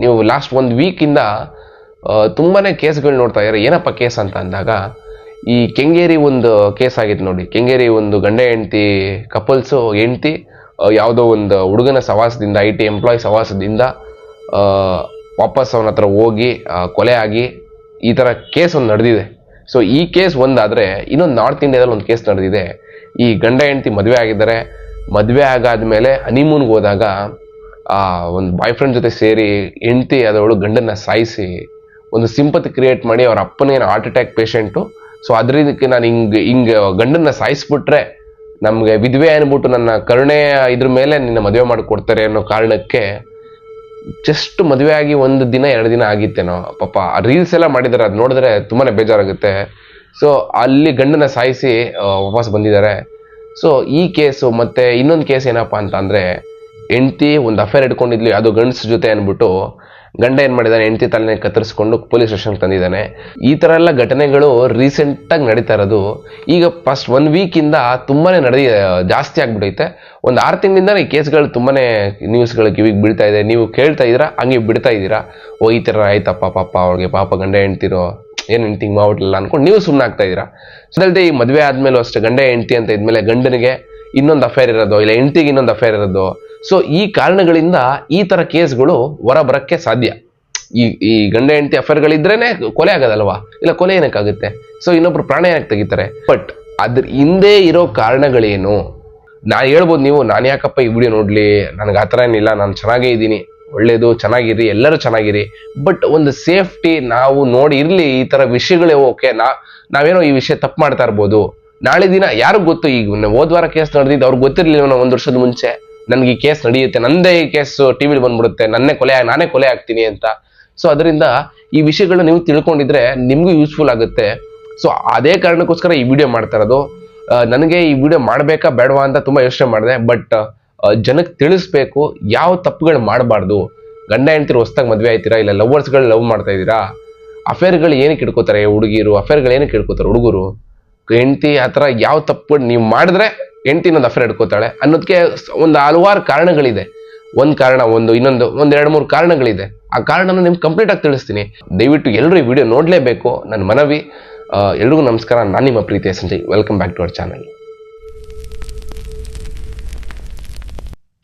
ನೀವು ಲಾಸ್ಟ್ ಒಂದು ವೀಕಿಂದ ತುಂಬಾ ಕೇಸ್ಗಳು ನೋಡ್ತಾ ಇದ್ದಾರೆ? ಏನಪ್ಪ ಕೇಸ್ ಅಂತ ಅಂದಾಗ, ಈ ಕೆಂಗೇರಿ ಒಂದು ಕೇಸ್ ಆಗಿತ್ತು ನೋಡಿ. ಕೆಂಗೇರಿ ಒಂದು ಗಂಡ ಹೆಂಡತಿ ಕಪಲ್ಸು ಹೆಂಡತಿ ಯಾವುದೋ ಒಂದು ಹುಡುಗನ ಸವಾಸದಿಂದ ಐ ಟಿ ಎಂಪ್ಲಾಯ್ ಸವಾಸದಿಂದ ವಾಪಸ್ ಅವನ ಹತ್ರ ಹೋಗಿ ಕೊಲೆ ಆಗಿ ಈ ಥರ ಕೇಸ್ ಒಂದು ನಡೆದಿದೆ. ಸೊ ಈ ಕೇಸ್ ಒಂದಾದರೆ, ಇನ್ನೊಂದು ನಾರ್ತ್ ಇಂಡಿಯಾದಲ್ಲಿ ಒಂದು ಕೇಸ್ ನಡೆದಿದೆ. ಈ ಗಂಡ ಹೆಂಡತಿ ಮದುವೆ ಆಗಿದ್ದಾರೆ. ಮದುವೆ ಆಗಾದ್ಮೇಲೆ ಹನಿಮೂನ್ಗೆ ಹೋದಾಗ ಆ ಒಂದು ಬಾಯ್ ಫ್ರೆಂಡ್ ಜೊತೆ ಸೇರಿ ಹೆಂಡತಿ ಅದವಳು ಗಂಡನ್ನ ಸಾಯಿಸಿ ಒಂದು ಸಿಂಪತಿ ಕ್ರಿಯೇಟ್ ಮಾಡಿ ಅವ್ರ ಅಪ್ಪನೇನು ಹಾರ್ಟ್ ಅಟ್ಯಾಕ್ ಪೇಷಂಟು ಸೊ ಅದಕ್ಕೆ ನಾನು ಹಿಂಗೆ ಹಿಂಗೆ ಗಂಡನ್ನ ಸಾಯಿಸ್ಬಿಟ್ರೆ ನಮಗೆ ವಿಧವೆ ಅನ್ಬಿಟ್ಟು ನನ್ನ ಕರುಣೆ ಇದ್ರ ಮೇಲೆ ನಿನ್ನ ಮದುವೆ ಮಾಡಿಕೊಡ್ತಾರೆ ಅನ್ನೋ ಕಾರಣಕ್ಕೆ ಜಸ್ಟ್ ಮದುವೆ ಆಗಿ ಒಂದು ದಿನ ಎರಡು ದಿನ ಆಗಿತ್ತೇನೋ. ಪಾಪ ರೀಲ್ಸ್ ಎಲ್ಲ ಮಾಡಿದ್ದಾರೆ ಅದು ನೋಡಿದ್ರೆ ತುಂಬಾ ಬೇಜಾರಾಗುತ್ತೆ. ಸೊ ಅಲ್ಲಿ ಗಂಡನ ಸಾಯಿಸಿ ಆ, ವಾಪಸ್ ಬಂದಿದ್ದಾರೆ. ಸೊ ಈ ಕೇಸು ಮತ್ತೆ ಇನ್ನೊಂದು ಕೇಸ್ ಏನಪ್ಪಾ ಅಂತ ಅಂದ್ರೆ ಹೆಂಡತಿ ಒಂದು ಅಫೇರ್ ಇಟ್ಕೊಂಡಿದ್ಲು ಅದು ಗಂಡ್ಸ್ ಜೊತೆ ಅಂದ್ಬಿಟ್ಟು ಗಂಡ ಏನು ಮಾಡಿದ್ದಾನೆ ಹೆಂಡತಿ ತಲೆನೇ ಕತ್ತರಿಸ್ಕೊಂಡು ಪೊಲೀಸ್ ಸ್ಟೇಷನ್ಗೆ ತಂದಿದ್ದಾನೆ. ಈ ಥರ ಎಲ್ಲ ಘಟನೆಗಳು ರೀಸೆಂಟಾಗಿ ನಡೀತಾ ಇರೋದು. ಈಗ ಫಸ್ಟ್ ಒನ್ ವೀಕಿಂದ ತುಂಬಾ ತುಂಬಾನೇ ಜಾಸ್ತಿ ಆಗಿಬಿಟ್ಟೈತೆ ಒಂದು ಆರು ತಿಂಗಳಿಂದ ಈ ಕೇಸ್ಗಳು ತುಂಬಾ ನ್ಯೂಸ್ಗಳು ಕಿವಿಗೆ ಬೀಳ್ತಾ ಇದೆ. ನೀವು ಕೇಳ್ತಾ ಇದ್ದೀರಾ? ಹಂಗೆ ಬಿಡ್ತಾ ಇದ್ದೀರಾ? ಓ, ಈ ಥರ ಆಯ್ತಪ್ಪ ಪಾಪ ಅವ್ರಿಗೆ ಪಾಪ ಗಂಡ ಹೆಂಡ್ತಿರೋ, ಏನು ಹೆಂಡ್ತಿಂಗ್ ಮಾಡಿಲ್ಲ ಅಂದ್ಕೊಂಡು ನೀವು ಸುಮ್ಮನೆ ಆಗ್ತಾ ಇದ್ದೀರಾ? ಅದಲ್ಲದೆ ಈ ಮದುವೆ ಆದಮೇಲೂ ಅಷ್ಟೇ ಗಂಡ ಹೆಂಡ್ತಿ ಅಂತ ಇದ್ಮೇಲೆ ಗಂಡನಿಗೆ ಇನ್ನೊಂದು ಅಫೇರ್ ಇರೋದು, ಇಲ್ಲ ಹೆಂಡತಿಗೆ ಇನ್ನೊಂದು ಅಫೇರ್ ಇರೋದು. ಸೊ ಈ ಕಾರಣಗಳಿಂದ ಈ ತರ ಕೇಸ್ಗಳು ಹೊರ ಬರಕ್ಕೆ ಸಾಧ್ಯ. ಈ ಈ ಗಂಡ ಹೆಂಡತಿ ಅಫೇರ್ಗಳಿದ್ರೇನೆ ಕೊಲೆ ಆಗೋದಲ್ವಾ? ಇಲ್ಲ ಕೊಲೆ ಏನಕ್ಕಾಗುತ್ತೆ? ಸೊ ಇನ್ನೊಬ್ರು ಪ್ರಾಣ ಏನಕ್ಕೆ ತೆಗಿತಾರೆ? ಬಟ್ ಅದ್ರ ಹಿಂದೆ ಇರೋ ಕಾರಣಗಳೇನು? ನಾ ಹೇಳ್ಬೋದು ನೀವು, ನಾನು ಯಾಕಪ್ಪ ಈ ವಿಡಿಯೋ ನೋಡ್ಲಿ? ನನಗೆ ಆ ಥರ ಏನಿಲ್ಲ, ನಾನು ಚೆನ್ನಾಗೇ ಇದ್ದೀನಿ. ಒಳ್ಳೇದು, ಚೆನ್ನಾಗಿರಿ, ಎಲ್ಲರೂ ಚೆನ್ನಾಗಿರಿ. ಬಟ್ ಒಂದು ಸೇಫ್ಟಿ ನಾವು ನೋಡಿ ಇರಲಿ ಈ ತರ ವಿಷಯಗಳೇ ಓಕೆ ನಾ, ನಾವೇನೋ ಈ ವಿಷಯ ತಪ್ಪು ಮಾಡ್ತಾ ಇರ್ಬೋದು. ನಾಳೆ ದಿನ ಯಾರು ಗೊತ್ತು? ಈಗ ಹೋದ್ವಾರ ಕೇಸ್ ನಡೆದಿದ್ದು ಅವ್ರಿಗೆ ಗೊತ್ತಿರ್ಲಿಲ್ಲ ಒಂದು ವರ್ಷದ ಮುಂಚೆ? ನನಗೆ ಈ ಕೇಸ್ ನಡೆಯುತ್ತೆ, ನಂದೇ ಈ ಕೇಸ್ ಟಿವಿಲಿ ಬಂದ್ಬಿಡುತ್ತೆ, ನನ್ನೇ ಕೊಲೆ ನಾನೇ ಕೊಲೆ ಆಗ್ತೀನಿ ಅಂತ. ಸೊ ಅದರಿಂದ ಈ ವಿಷಯಗಳನ್ನ ನೀವು ತಿಳ್ಕೊಂಡಿದ್ರೆ ನಿಮಗೂ ಯೂಸ್ಫುಲ್ ಆಗುತ್ತೆ. ಸೊ ಅದೇ ಕಾರಣಕ್ಕೋಸ್ಕರ ಈ ವಿಡಿಯೋ ಮಾಡ್ತಾ ಇರೋದು. ನನಗೆ ಈ ವಿಡಿಯೋ ಮಾಡಬೇಕಾ ಬೇಡವಾ ಅಂತ ತುಂಬಾ ಯೋಚನೆ ಮಾಡಿದೆ. ಬಟ್ ಜನಕ್ಕೆ ತಿಳಿಸ್ಬೇಕು ಯಾವ ತಪ್ಪುಗಳು ಮಾಡಬಾರ್ದು. ಗಂಡ, ಹೆಂಡ್ತಿರು ಹೊಸ್ದಾಗಿ ಮದುವೆ ಆಯ್ತೀರಾ? ಇಲ್ಲ ಲವರ್ಸ್ಗಳು ಲವ್ ಮಾಡ್ತಾ ಇದ್ದೀರಾ? ಅಫೇರ್ಗಳು ಏನಕ್ಕೆ ಇಟ್ಕೋತಾರೆ ಹುಡುಗಿರು? ಅಫೇರ್ಗಳು ಏನಕ್ಕೆ ಇಟ್ಕೋತಾರೆ ಹುಡುಗರು? ಹೆಂಡತಿ ಆ ಥರ ಯಾವ ತಪ್ಪು ನೀವು ಮಾಡಿದ್ರೆ ಹೆಂಡತಿ ಇನ್ನೊಂದು ಅಫೇರ್ ಇಟ್ಕೋತಾಳೆ ಅನ್ನೋದಕ್ಕೆ ಒಂದು ಹಲವಾರು ಕಾರಣಗಳಿದೆ. ಒಂದು ಕಾರಣ, ಒಂದು ಇನ್ನೊಂದು, ಒಂದು ಎರಡು ಮೂರು ಕಾರಣಗಳಿದೆ. ಆ ಕಾರಣನ ನಿಮ್ಗೆ ಕಂಪ್ಲೀಟ್ ಆಗಿ ತಿಳಿಸ್ತೀನಿ. ದಯವಿಟ್ಟು ಎಲ್ಲರೂ ಈ ವಿಡಿಯೋ ನೋಡಲೇಬೇಕು. ನನ್ನ ಮನವಿ ಎಲ್ರಿಗೂ ನಮಸ್ಕಾರ. ನಾನು ನಿಮ್ಮ ಪ್ರೀತಿಯ Sanjay. Welcome back to our channel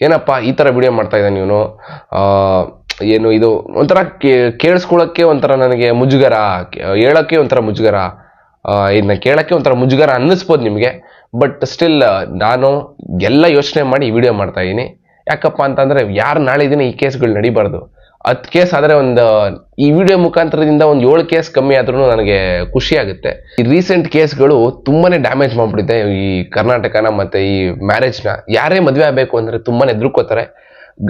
ಏನಪ್ಪ, ಈ ಥರ ವಿಡಿಯೋ ಮಾಡ್ತಾ ಇದ್ದಾನೆ ಇವನು ಏನು ಇದು ಒಂಥರ ಕೇಳಿಸ್ಕೊಳ್ಳೋಕ್ಕೆ ಒಂಥರ ನನಗೆ ಮುಜುಗರ ಹೇಳೋಕ್ಕೆ ಒಂಥರ ಮುಜುಗರ. ಇದನ್ನ ಕೇಳಕ್ಕೆ ಒಂಥರ ಮುಜುಗರ ಅನ್ನಿಸ್ಬೋದು ನಿಮಗೆ. ಬಟ್ ಸ್ಟಿಲ್ ನಾನು ಎಲ್ಲ ಯೋಚನೆ ಮಾಡಿ ಈ ವಿಡಿಯೋ ಮಾಡ್ತಾ ಇದ್ದೀನಿ ಯಾಕಪ್ಪ ಅಂತಂದ್ರೆ ಯಾರು ನಾಳೆ ದಿನ ಈ ಕೇಸ್ಗಳು ನಡಿಬಾರ್ದು? ಹತ್ತು ಕೇಸ್ ಆದರೆ ಒಂದು ಈ ವಿಡಿಯೋ ಮುಖಾಂತರದಿಂದ ಒಂದು ಏಳು ಕೇಸ್ ಕಮ್ಮಿ ಆದ್ರೂ ನನಗೆ ಖುಷಿ ಆಗುತ್ತೆ. ಈ ರೀಸೆಂಟ್ ಕೇಸ್ಗಳು ತುಂಬಾನೇ ಡ್ಯಾಮೇಜ್ ಮಾಡಿಬಿಟ್ಟಿದೆ ಈ ಕರ್ನಾಟಕನ ಮತ್ತೆ ಈ ಮ್ಯಾರೇಜ್ನ ಯಾರೇ ಮದುವೆ ಆಗಬೇಕು ಅಂದರೆ ತುಂಬಾನೇ ಎದುರುಕೋತಾರೆ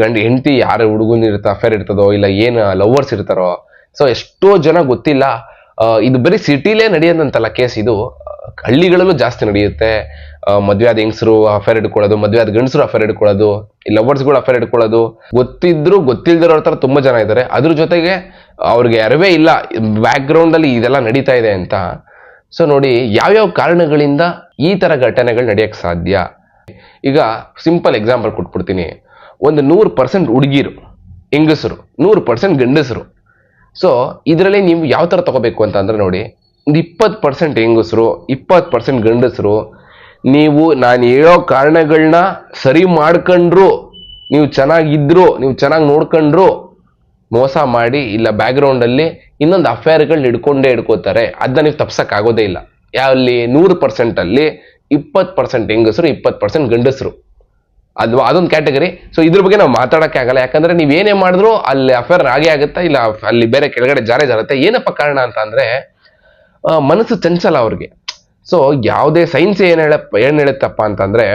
ಗಂಡ, ಹೆಂಡತಿ, ಯಾರು ಹುಡುಗನ ಇರ್ತಾ ಅಫೇರ್ ಇರ್ತದೋ, ಇಲ್ಲ ಏನು ಲವರ್ಸ್ ಇರ್ತಾರೋ. ಸೊ ಎಷ್ಟೋ ಜನ ಗೊತ್ತಿಲ್ಲ. ಇದು ಬರೀ ಸಿಟಿಲೇ ನಡೆಯೋದಂತಲ್ಲ ಕೇಸ್ ಇದು. ಹಳ್ಳಿಗಳಲ್ಲೂ ಜಾಸ್ತಿ ನಡೆಯುತ್ತೆ. ಮದುವೆ ಆದ ಹೆಂಗಸರು ಅಫೇರ್ ಇಟ್ಕೊಳ್ಳೋದು ಮದುವೆ ಆದ ಗಂಡಸರು ಅಫೇರ್ ಇಟ್ಕೊಳ್ಳೋದು ಲವರ್ಸ್ಗಳು ಅಫೇರ್ ಇಟ್ಕೊಳ್ಳೋದು ಗೊತ್ತಿದ್ರು ಗೊತ್ತಿಲ್ದಿರೋ ಥರ ತುಂಬ ಜನ ಇದ್ದಾರೆ. ಅದ್ರ ಜೊತೆಗೆ ಅವ್ರಿಗೆ ಅರಿವೇ ಇಲ್ಲ ಬ್ಯಾಕ್ ಅಲ್ಲಿ ಇದೆಲ್ಲ ನಡೀತಾ ಇದೆ ಅಂತ. ಸೊ ನೋಡಿ, ಯಾವ್ಯಾವ ಕಾರಣಗಳಿಂದ ಈ ಥರ ಘಟನೆಗಳು ನಡೆಯೋಕ್ಕೆ ಸಾಧ್ಯ? ಈಗ ಸಿಂಪಲ್ ಎಕ್ಸಾಂಪಲ್ ಕೊಟ್ಬಿಡ್ತೀನಿ. ಒಂದು ನೂರು ಪರ್ಸೆಂಟ್ ಹುಡುಗಿರು, ಹೆಂಗಸರು, ನೂರು ಪರ್ಸೆಂಟ್ ಗಂಡಸರು. ಸೊ ಇದರಲ್ಲಿ ನೀವು ಯಾವ ಥರ ತಗೋಬೇಕು ಅಂತ ಅಂದರೆ ನೋಡಿ, ಒಂದು ಇಪ್ಪತ್ತು ಪರ್ಸೆಂಟ್ ಹೆಂಗಸರು, ಇಪ್ಪತ್ತು ಪರ್ಸೆಂಟ್ ಗಂಡಸರು, ನೀವು ನಾನು ಹೇಳೋ ಕಾರಣಗಳನ್ನ ಸರಿ ಮಾಡ್ಕೊಂಡ್ರು, ನೀವು ಚೆನ್ನಾಗಿದ್ರು, ನೀವು ಚೆನ್ನಾಗಿ ನೋಡ್ಕೊಂಡ್ರು, ಮೋಸ ಮಾಡಿ ಇಲ್ಲ ಬ್ಯಾಕ್ಗ್ರೌಂಡ್ ಅಲ್ಲಿ ಇನ್ನೊಂದು ಅಫೇರ್ಗಳನ್ನ ಹಿಡ್ಕೊಂಡೇ ಹಿಡ್ಕೋತಾರೆ. ಅದನ್ನ ನೀವು ತಪ್ಸೋಕ್ಕಾಗೋದೇ ಇಲ್ಲ. ಯಾವಲ್ಲಿ ನೂರು ಪರ್ಸೆಂಟಲ್ಲಿ ಇಪ್ಪತ್ತು ಪರ್ಸೆಂಟ್ ಹೆಂಗಸರು, ಇಪ್ಪತ್ತು ಪರ್ಸೆಂಟ್ ಗಂಡಸರು. ಅದು ಅದೊಂದು ಕ್ಯಾಟಗರಿ ಸೊ ಇದ್ರ ಬಗ್ಗೆ ನಾವು ಮಾತಾಡಕ್ಕೆ ಆಗಲ್ಲ. ಯಾಕಂದ್ರೆ ನೀವ್ ಏನೇ ಮಾಡಿದ್ರು ಅಲ್ಲಿ ಅಫೇರ್ ಆಗೇ ಆಗುತ್ತಾ ಇಲ್ಲ, ಅಲ್ಲಿ ಬೇರೆ ಕೆಳಗಡೆ ಜಾರೇ ಜಾರುತ್ತೆ, ಏನಪ್ಪ ಕಾರಣ ಅಂತ ಅಂದ್ರೆ ಮನಸ್ಸು ಚಂಚಲ ಅವ್ರಿಗೆ. ಸೊ ಯಾವುದೇ ಸೈನ್ಸ್ ಏನು ಹೇಳ ಏನು ಹೇಳುತ್ತಪ್ಪ ಅಂತಂದ್ರೆ,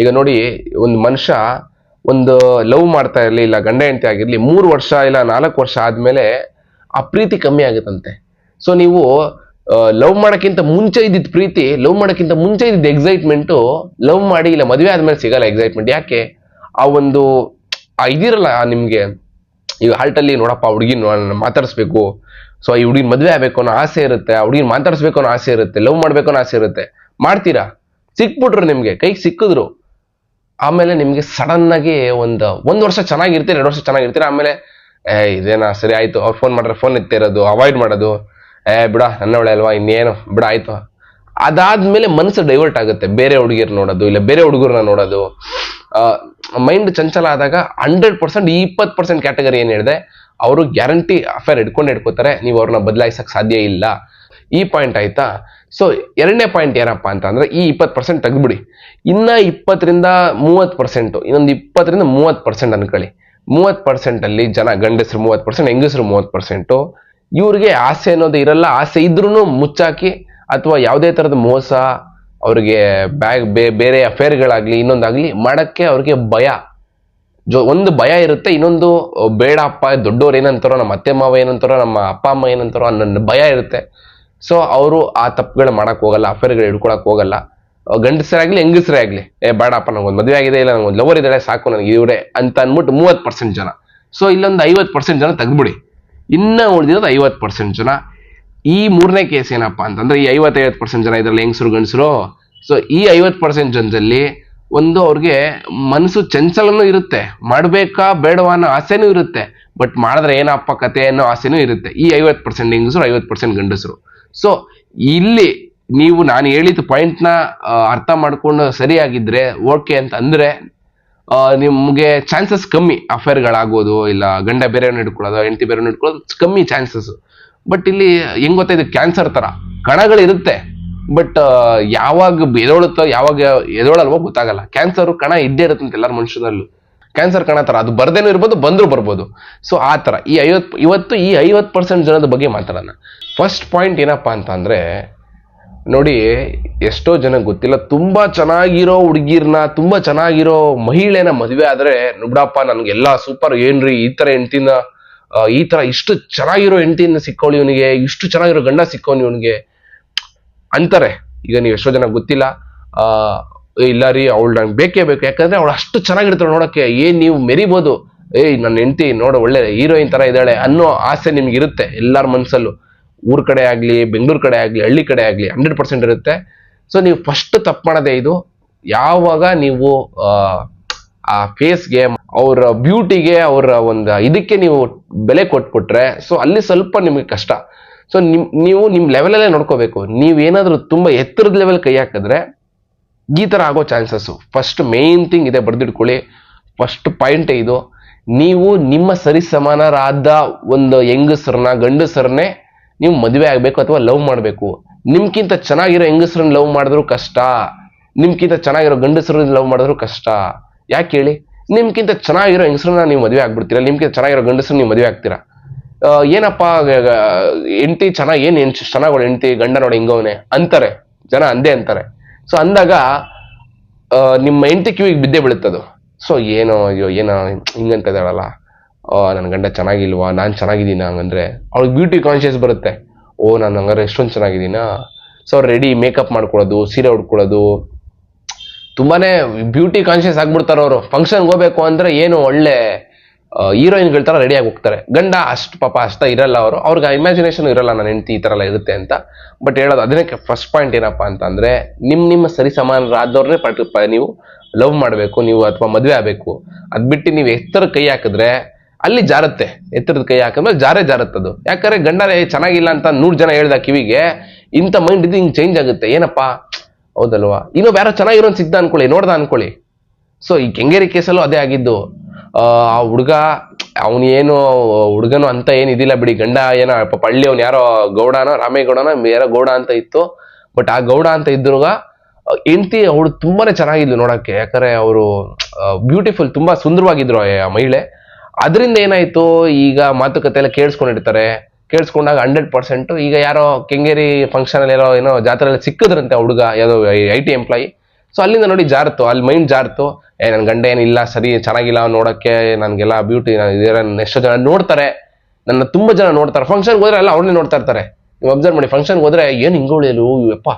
ಈಗ ನೋಡಿ, ಒಂದು ಮನುಷ್ಯ ಒಂದು ಲವ್ ಮಾಡ್ತಾ ಇರ್ಲಿ, ಇಲ್ಲ ಗಂಡ ಹೆಂಡತಿ ಆಗಿರಲಿ, ಮೂರು ವರ್ಷ ಇಲ್ಲ ನಾಲ್ಕು ವರ್ಷ ಆದ್ಮೇಲೆ ಆ ಪ್ರೀತಿ ಕಮ್ಮಿ ಆಗುತ್ತಂತೆ. ಸೊ ನೀವು ಲವ್ ಮಾಡೋಕ್ಕಿಂತ ಮುಂಚೆ ಇದ್ದಿದ್ದ ಪ್ರೀತಿ ಲವ್ ಮಾಡೋಕ್ಕಿಂತ ಮುಂಚೆ ಇದ್ದಿದ್ದ ಎಕ್ಸೈಟ್ಮೆಂಟು ಲವ್ ಮಾಡಿ ಇಲ್ಲ, ಮದುವೆ ಆದಮೇಲೆ ಸಿಗಲ್ಲ ಎಕ್ಸೈಟ್ಮೆಂಟ್ ಯಾಕೆ? ಆ ಒಂದು ಆ ಇದಿರಲ್ಲ ನಿಮಗೆ ಈಗ ಹಾಲ್ಟಲ್ಲಿ ನೋಡಪ್ಪ ಹುಡುಗಿನ ಮಾತಾಡಿಸ್ಬೇಕು. ಸೊ ಈ ಹುಡುಗಿನ ಮದುವೆ ಆಗಬೇಕು ಅನ್ನೋ ಆಸೆ ಇರುತ್ತೆ, ಆ ಹುಡುಗಿನ ಮಾತಾಡಿಸ್ಬೇಕು ಅನ್ನೋ ಆಸೆ ಇರುತ್ತೆ ಲವ್ ಮಾಡಬೇಕು ಅನ್ನೋ ಆಸೆ ಇರುತ್ತೆ. ಮಾಡ್ತೀರಾ? ಸಿಕ್ಬಿಟ್ರು ನಿಮಗೆ, ಕೈಗೆ ಸಿಕ್ಕಿದ್ರು. ಆಮೇಲೆ ನಿಮಗೆ ಸಡನ್ನಾಗಿ ಒಂದು ಒಂದು ವರ್ಷ ಚೆನ್ನಾಗಿರ್ತೀರ, ಎರಡು ವರ್ಷ ಚೆನ್ನಾಗಿರ್ತೀರ, ಆಮೇಲೆ ಏ ಇದೇನಾ ಸರಿ ಆಯಿತು, ಅವ್ರು ಫೋನ್ ಮಾಡಿದ್ರೆ ಫೋನ್ ಎತ್ತಿರೋದು ಅವಾಯ್ಡ್ ಮಾಡೋದು. ಏ, ಬಿಡ ನನ್ನ ಒಳ್ಳೆ ಅಲ್ವಾ, ಇನ್ನೇನು? ಬಿಡ, ಆಯ್ತು. ಅದಾದ್ಮೇಲೆ ಮನಸ್ಸು ಡೈವರ್ಟ್ ಆಗುತ್ತೆ. ಬೇರೆ ಹುಡುಗಿರ್ ನೋಡೋದು, ಇಲ್ಲ ಬೇರೆ ಹುಡುಗರನ್ನ ನೋಡೋದು. ಮೈಂಡ್ ಚಂಚಲ ಆದಾಗ ಹಂಡ್ರೆಡ್ ಪರ್ಸೆಂಟ್ ಇಪ್ಪತ್ತು ಪರ್ಸೆಂಟ್ ಕ್ಯಾಟಗರಿ ಏನು ಹೇಳಿದೆ, ಅವರು ಗ್ಯಾರಂಟಿ ಅಫೇರ್ ಹಿಡ್ಕೊಂಡು ಹಿಡ್ಕೋತಾರೆ, ನೀವು ಅವ್ರನ್ನ ಬದಲಾಯಿಸಕ್ ಸಾಧ್ಯ ಇಲ್ಲ. ಈ ಪಾಯಿಂಟ್ ಆಯ್ತಾ? ಸೊ ಎರಡನೇ ಪಾಯಿಂಟ್ ಏನಪ್ಪ ಅಂತ ಅಂದ್ರೆ ಈ ಇಪ್ಪತ್ತು ಪರ್ಸೆಂಟ್ ತೆಗೆದ್ಬಿಡಿ. ಇನ್ನ ಇಪ್ಪತ್ತರಿಂದ ಮೂವತ್ತು ಪರ್ಸೆಂಟು ಇನ್ನೊಂದು ಇಪ್ಪತ್ತರಿಂದ ಮೂವತ್ತು ಪರ್ಸೆಂಟ್ ಅನ್ಕೊಳ್ಳಿ. ಮೂವತ್ತು ಪರ್ಸೆಂಟ್ ಅಲ್ಲಿ ಜನ ಗಂಡಸರು ಮೂವತ್ತು ಪರ್ಸೆಂಟ್ ಹೆಂಗಸರು ಮೂವತ್ತು ಪರ್ಸೆಂಟು ಇವ್ರಿಗೆ ಆಸೆ ಅನ್ನೋದು ಇರಲ್ಲ. ಆಸೆ ಇದ್ರೂ ಮುಚ್ಚಾಕಿ ಅಥವಾ ಯಾವುದೇ ಥರದ ಮೋಸ, ಅವ್ರಿಗೆ ಬ್ಯಾಗ್ ಬೇರೆ ಅಫೇರ್ಗಳಾಗಲಿ, ಇನ್ನೊಂದಾಗಲಿ ಮಾಡೋಕ್ಕೆ ಅವ್ರಿಗೆ ಭಯ. ಜೊ, ಒಂದು ಭಯ ಇರುತ್ತೆ, ಇನ್ನೊಂದು ಬೇಡ ಬೇಡಪ್ಪ ದೊಡ್ಡವ್ರು ಏನಂತಾರೋ ನಮ್ಮ ಅತ್ತೆ ಮಾವ ಏನಂತಾರೋ, ನಮ್ಮ ಅಪ್ಪ ಅಮ್ಮ ಏನಂತಾರೋ ಅನ್ನೋ ಭಯ ಇರುತ್ತೆ. ಸೊ, ಅವರು ಆ ತಪ್ಪುಗಳು ಮಾಡೋಕ್ಕೆ ಹೋಗಲ್ಲ, ಅಫೇರ್ಗಳು ಹಿಡ್ಕೊಳಕ್ಕೆ ಹೋಗಲ್ಲ. ಗಂಡಸರೇ ಗಂಡಸರಾಗ್ಲಿ ಹೆಂಗಸರೇ ಆಗಲಿ ಏ, ಬೇಡಪ್ಪ, ನಂಗೊಂದು ಮದುವೆ ಆಗಿದೆ, ಇಲ್ಲ, ನಂಗೊಂದು ಲವರ್ ಇದ್ದಾಳೆ, ಸಾಕು, ನನಗೆ ಇವರೇ ಅಂತ ಅಂದ್ಬಿಟ್ಟು ಮೂವತ್ತು ಪರ್ಸೆಂಟ್ ಜನ. ಸೊ, ಇಲ್ಲೊಂದು ಐವತ್ತು ಪರ್ಸೆಂಟ್ ಜನ ತೆಗ್ದ್ಬಿಡಿ. ಇನ್ನ ಉಳಿದಿರೋದು ಐವತ್ತು ಪರ್ಸೆಂಟ್ ಜನ. ಈ ಮೂರನೇ ಕೇಸ್ ಏನಪ್ಪಾ ಅಂತಂದ್ರೆ ಈ ಐವತ್ತೈವತ್ತು ಪರ್ಸೆಂಟ್ ಜನ ಇದ್ರಲ್ಲಿ ಹೆಂಗಸರು, ಗಂಡಸರು. ಸೊ ಈ ಐವತ್ತು ಪರ್ಸೆಂಟ್ ಜನದಲ್ಲಿ ಒಂದು ಅವ್ರಿಗೆ ಮನಸ್ಸು ಚಂಚಲನೂ ಇರುತ್ತೆ. ಮಾಡ್ಬೇಕಾ ಬೇಡವಾ ಅನ್ನೋ ಆಸೆನೂ ಇರುತ್ತೆ. ಬಟ್ ಮಾಡಿದ್ರೆ ಏನಪ್ಪ ಕತೆ ಅನ್ನೋ ಆಸೆನೂ ಇರುತ್ತೆ. ಈ ಐವತ್ತು ಪರ್ಸೆಂಟ್ ಹೆಂಗಸರು, ಐವತ್ತು ಪರ್ಸೆಂಟ್ ಗಂಡಸರು. ಸೊ ಇಲ್ಲಿ ನೀವು ನಾನು ಹೇಳಿದ ಪಾಯಿಂಟ್ನ ಅರ್ಥ ಮಾಡ್ಕೊಂಡು ಸರಿಯಾಗಿದ್ರೆ ಓಕೆ ಅಂತ ಅಂದ್ರೆ ನಿಮ್ಗೆ ಚಾನ್ಸಸ್ ಕಮ್ಮಿ. ಅಫೇರ್ಗಳಾಗೋದು ಇಲ್ಲ ಗಂಡ ಬೇರೆಯವ್ರನ್ನ ಹಿಡ್ಕೊಳ್ಳೋದು, ಹೆಂಡತಿ ಬೇರೆಯವ್ರನ್ನ ಹಿಡ್ಕೊಳ್ಳೋದು ಕಮ್ಮಿ ಚಾನ್ಸಸ್ ಬಟ್ ಇಲ್ಲಿ ಹೆಂಗ್ ಗೊತ್ತಾ, ಇದು ಕ್ಯಾನ್ಸರ್ ತರ. ಕಣಗಳಿರುತ್ತೆ. ಬಟ್ ಯಾವಾಗ ಎದೊಳುತ್ತೋ ಯಾವಾಗ ಎದೋಳಲ್ವೋ ಗೊತ್ತಾಗಲ್ಲ. ಕ್ಯಾನ್ಸರ್ ಕಣ ಇದ್ದೇ ಇರುತ್ತಂತೆ ಎಲ್ಲರ ಮನುಷ್ಯನಲ್ಲೂ ಕ್ಯಾನ್ಸರ್ ಕಣ ತರ. ಅದು ಬರ್ದೇನೂ ಇರ್ಬೋದು, ಬಂದರೂ ಬರ್ಬೋದು. ಸೊ ಆ ತರ. ಈ ಐವತ್, ಇವತ್ತು ಈ ಐವತ್ ಪರ್ಸೆಂಟ್ ಜನದ ಬಗ್ಗೆ ಮಾತಾಡೋಣ. ಫಸ್ಟ್ ಪಾಯಿಂಟ್ ಏನಪ್ಪಾ ಅಂತ ನೋಡಿ, ಎಷ್ಟೋ ಜನ ಗೊತ್ತಿಲ್ಲ, ತುಂಬಾ ಚೆನ್ನಾಗಿರೋ ಹುಡುಗಿರ್ನ, ತುಂಬಾ ಚೆನ್ನಾಗಿರೋ ಮಹಿಳೆನ ಮದುವೆ ಆದ್ರೆ ನುಬ್ಡಪ್ಪ ನನ್ಗೆಲ್ಲ ಸೂಪರ್ ಏನ್ರಿ ಈ ತರ ಹೆಂಡ್ತಿನ ಈ ತರ ಇಷ್ಟು ಚೆನ್ನಾಗಿರೋ ಹೆಂಡ್ತಿನ ಸಿಕ್ಕೋಳಿ ಇವನಿಗೆ, ಇಷ್ಟು ಚೆನ್ನಾಗಿರೋ ಗಂಡ ಸಿಕ್ಕೋನಿ ಇವನಿಗೆ. ಅಂತಾರೆ. ಈಗ ನೀವು ಎಷ್ಟೋ ಜನ ಗೊತ್ತಿಲ್ಲ. ಇಲ್ಲ ರೀ, ಅವಳು ನಂಗೆ ಬೇಕೇ ಬೇಕು. ಯಾಕಂದ್ರೆ ಅವಳು ಅಷ್ಟು ಚೆನ್ನಾಗಿರ್ತಾಳೆ ನೋಡಕ್ಕೆ ಏನ್ ನೀವು ಮೆರಿಬೋದು? ಏಯ್ ನನ್ನ ಹೆಂಡತಿ ನೋಡು, ಒಳ್ಳೆ ಹೀರೋಯಿನ್ ತರ ಇದ್ದಾಳೆ ಅನ್ನೋ ಆಸೆ ನಿಮ್ಗೆ ಇರುತ್ತೆ ಎಲ್ಲಾರ ಮನ್ಸಲ್ಲೂ. ಊರ್ ಕಡೆ ಆಗಲಿ ಬೆಂಗಳೂರು ಕಡೆ ಆಗಲಿ ಹಳ್ಳಿ ಕಡೆ ಆಗಲಿ ಹಂಡ್ರೆಡ್ ಪರ್ಸೆಂಟ್ ಇರುತ್ತೆ. ಸೊ ನೀವು ಫಸ್ಟ್ ತಪ್ಪು ಮಾಡೋದೇ ಇದು. ಯಾವಾಗ ನೀವು ಆ, ಫೇಸ್ಗೆ ಅವರ ಬ್ಯೂಟಿಗೆ ಅವರ ಒಂದು ಇದಕ್ಕೆ ನೀವು ಬೆಲೆ ಕೊಟ್ಬಿಟ್ರೆ ಸೊ ಅಲ್ಲಿ ಸ್ವಲ್ಪ ನಿಮಗೆ ಕಷ್ಟ. ಸೊ ನಿಮ್ ನೀವು ನಿಮ್ಮ ಲೆವೆಲಲ್ಲೇ ನೋಡ್ಕೋಬೇಕು. ನೀವೇನಾದ್ರೂ ತುಂಬಾ ಎತ್ತರದ ಲೆವೆಲ್ ಕೈ ಹಾಕಿದ್ರೆ ಈ ಥರ ಆಗೋ ಚಾನ್ಸಸ್ ಫಸ್ಟ್ ಮೇನ್ ಥಿಂಗ್ ಇದೆ ಬರ್ದಿಟ್ಕೊಳ್ಳಿ ಫಸ್ಟ್ ಪಾಯಿಂಟ್ ಇದು. ನೀವು ನಿಮ್ಮ ಸರಿಸಮಾನರಾದ ಒಂದು ಹೆಂಗಸರನ್ನ ಗಂಡಸರನ್ನೇ ನೀವು ಮದುವೆ ಆಗಬೇಕು ಅಥವಾ ಲವ್ ಮಾಡಬೇಕು ನಿಮ್ಗಿಂತ ಚೆನ್ನಾಗಿರೋ ಹೆಂಗಸ್ರನ್ನ ಲವ್ ಮಾಡಿದ್ರು ಕಷ್ಟ ನಿಮ್ಗಿಂತ ಚೆನ್ನಾಗಿರೋ ಗಂಡಸರನ್ನ ಲವ್ ಮಾಡಿದ್ರು ಕಷ್ಟ. ಯಾಕೆ ಹೇಳಿ ನಿಮ್ಗಿಂತ ಚೆನ್ನಾಗಿರೋ ಹೆಂಗಸರನ್ನ ನೀವು ಮದುವೆ ಆಗ್ಬಿಡ್ತೀರಾ ನಿಮ್ಗಿಂತ ಚೆನ್ನಾಗಿರೋ ಗಂಡಸರು ನೀವು ಮದುವೆ ಆಗ್ತೀರಾ? ಏನಪ್ಪ ಹೆಂಡತಿ ಚೆನ್ನಾಗಿ, ಏನು ಹೆಣ್ ಚೆನ್ನಾಗಿ ಹೆಂಡತಿ, ಗಂಡ ನೋಡಿ ಹಿಂಗವನೆ ಅಂತಾರೆ. ಜನ ಅಂದೇ ಅಂತಾರೆ. ಸೊ ಅಂದಾಗ ನಿಮ್ಮ ಹೆಂಡತಿ ಕಿವಿಗೆ ಬಿದ್ದೇ ಬೀಳುತ್ತದು. ಸೊ ಏನೋ, ಅಯ್ಯೋ, ಏನೋ, ಹಿಂಗಂತ ನನ್ನ ಗಂಡ ಚೆನ್ನಾಗಿಲ್ವಾ? ನಾನು ಚೆನ್ನಾಗಿದ್ದೀನಿ? ಹಂಗಂದ್ರೆ ಅವ್ಳಿಗೆ ಬ್ಯೂಟಿ ಕಾನ್ಷಿಯಸ್ ಬರುತ್ತೆ. ಓ, ನಾನು ಹಂಗಾರೆ ಎಷ್ಟೊಂದು ಚೆನ್ನಾಗಿದ್ದೀನಾ? ಸೊ ರೆಡಿ ಮೇಕಪ್ ಮಾಡ್ಕೊಳ್ಳೋದು, ಸೀರೆ ಉಟ್ಕೊಳ್ಳೋದು. ತುಂಬಾ ಬ್ಯೂಟಿ ಕಾನ್ಷಿಯಸ್ ಆಗ್ಬಿಡ್ತಾರೆ ಅವರು. ಫಂಕ್ಷನ್ಗೆ ಹೋಗ್ಬೇಕು ಅಂದರೆ ಏನು ಒಳ್ಳೆ ಹೀರೋಯಿನ್ಗಳ ಥರ ರೆಡಿ ಆಗಿ ಹೋಗ್ತಾರೆ ಗಂಡ ಅಷ್ಟು ಪಾಪ ಅಷ್ಟ ಇರಲ್ಲ ಅವರು. ಅವ್ರಿಗೆ ಇಮ್ಯಾಜಿನೇಷನ್ ಇರಲ್ಲ ನನ್ನ ಹೆಂಡತಿ ಈ ಥರ ಎಲ್ಲ ಇರುತ್ತೆ ಅಂತ. ಬಟ್ ಹೇಳೋದು, ಅದಕ್ಕೆ ಫಸ್ಟ್ ಪಾಯಿಂಟ್ ಏನಪ್ಪ ಅಂತಂದರೆ ನಿಮ್ಮ ನಿಮ್ ನಿಮ್ಮ ಸರಿ ಸಮಾನರಾದವ್ರನ್ನೇ ಪಟ್ ನೀವು ಲವ್ ಮಾಡಬೇಕು, ನೀವು ಅಥವಾ ಮದುವೆ ಆಗಬೇಕು. ಅದು ಬಿಟ್ಟು ನೀವು ಎತ್ತರ ಕೈ ಹಾಕಿದ್ರೆ ಅಲ್ಲಿ ಜಾರತ್ತೆ, ಎತ್ತರದ ಕೈ ಹಾಕಿದ್ರೆ ಜಾರೇ ಜಾರತ್ತದು. ಯಾಕಂದ್ರೆ ಗಂಡ ಚೆನ್ನಾಗಿಲ್ಲ ಅಂತ ನೂರು ಜನ ಹೇಳ್ದ ಕಿವಿಗೆ, ಇಂಥ ಮೈಂಡ್ ಇದು ಹಿಂಗೆ ಚೇಂಜ್ ಆಗುತ್ತೆ. ಏನಪ್ಪಾ? ಹೌದಲ್ವಾ? ಇನ್ನೊಬ್ಬ ಯಾರೋ ಚೆನ್ನಾಗಿರೋನ್ ಸಿಗ್ದ ಅನ್ಕೊಳ್ಳಿ, ನೋಡ್ದ ಅನ್ಕೊಳ್ಳಿ. ಸೊ ಈ ಕೆಂಗೇರಿ ಕೇಸಲ್ಲೂ ಅದೇ ಆಗಿದ್ದು. ಆ ಹುಡುಗ, ಅವನು ಏನು, ಹುಡುಗನು ಅಂತ ಏನಿದಿಲ್ಲ ಬಿಡಿ. ಗಂಡ ಏನೋ, ಪಾಪ ಹಳ್ಳಿ ಅವ್ನು ಯಾರೋ ಗೌಡನೋ, ರಾಮೇಗೌಡನೋ, ಯಾರೋ ಗೌಡ ಅಂತ ಇತ್ತು. ಬಟ್ ಆ ಗೌಡ ಅಂತ ಇದ್ರುಗ ಹೆಂಡತಿ ಅವಳು ತುಂಬಾನೇ ಚೆನ್ನಾಗಿದ್ಲು ನೋಡಕ್ಕೆ. ಯಾಕಂದ್ರೆ ಅವರು ಬ್ಯೂಟಿಫುಲ್ ತುಂಬಾ ಸುಂದರವಾಗಿದ್ರು ಆ ಮಹಿಳೆ. ಅದರಿಂದ ಏನಾಯ್ತು? ಈಗ ಮಾತುಕತೆ ಎಲ್ಲ ಕೇಳಿಸ್ಕೊಂಡಿರ್ತಾರೆ. ಕೇಳಿಸ್ಕೊಂಡಾಗ ಹಂಡ್ರೆಡ್ ಪರ್ಸೆಂಟ್ ಈಗ ಯಾರೋ ಕೆಂಗೇರಿ ಫಂಕ್ಷನ್ ಅಲ್ಲಿ ಏನೋ ಏನೋ ಜಾತ್ರೆಯಲ್ಲಿ ಸಿಕ್ಕಿದ್ರಂತೆ ಹುಡುಗ, ಯಾವುದೋ ಐ ಟಿ ಎಂಪ್ಲಾಯಿ ಸೊ ಅಲ್ಲಿಂದ ನೋಡಿ ಜಾರ್ತು ಅಲ್ಲಿ ಮೈಂಡ್ ಜಾರ್ತು ಏ ನನ್ನ ಗಂಡ ಏನಿಲ್ಲ ಸರಿ, ಚೆನ್ನಾಗಿಲ್ಲ ನೋಡೋಕ್ಕೆ, ನನಗೆಲ್ಲ ಬ್ಯೂಟಿ ಎಷ್ಟೋ ಜನ ನೋಡ್ತಾರೆ. ನನ್ನ ತುಂಬ ಜನ ನೋಡ್ತಾರೆ. ಫಂಕ್ಷನ್ಗೆ ಹೋದ್ರೆ ಎಲ್ಲ ಅವ್ರನ್ನೇ ನೋಡ್ತಾ ಇರ್ತಾರೆ. ನೀವು ಅಬ್ಸರ್ವ್ ಮಾಡಿ ಫಂಕ್ಷನ್ಗೆ ಹೋದ್ರೆ ಏನು ಹಿಂಗೋಳಿಯಲು ಯಪ್ಪ,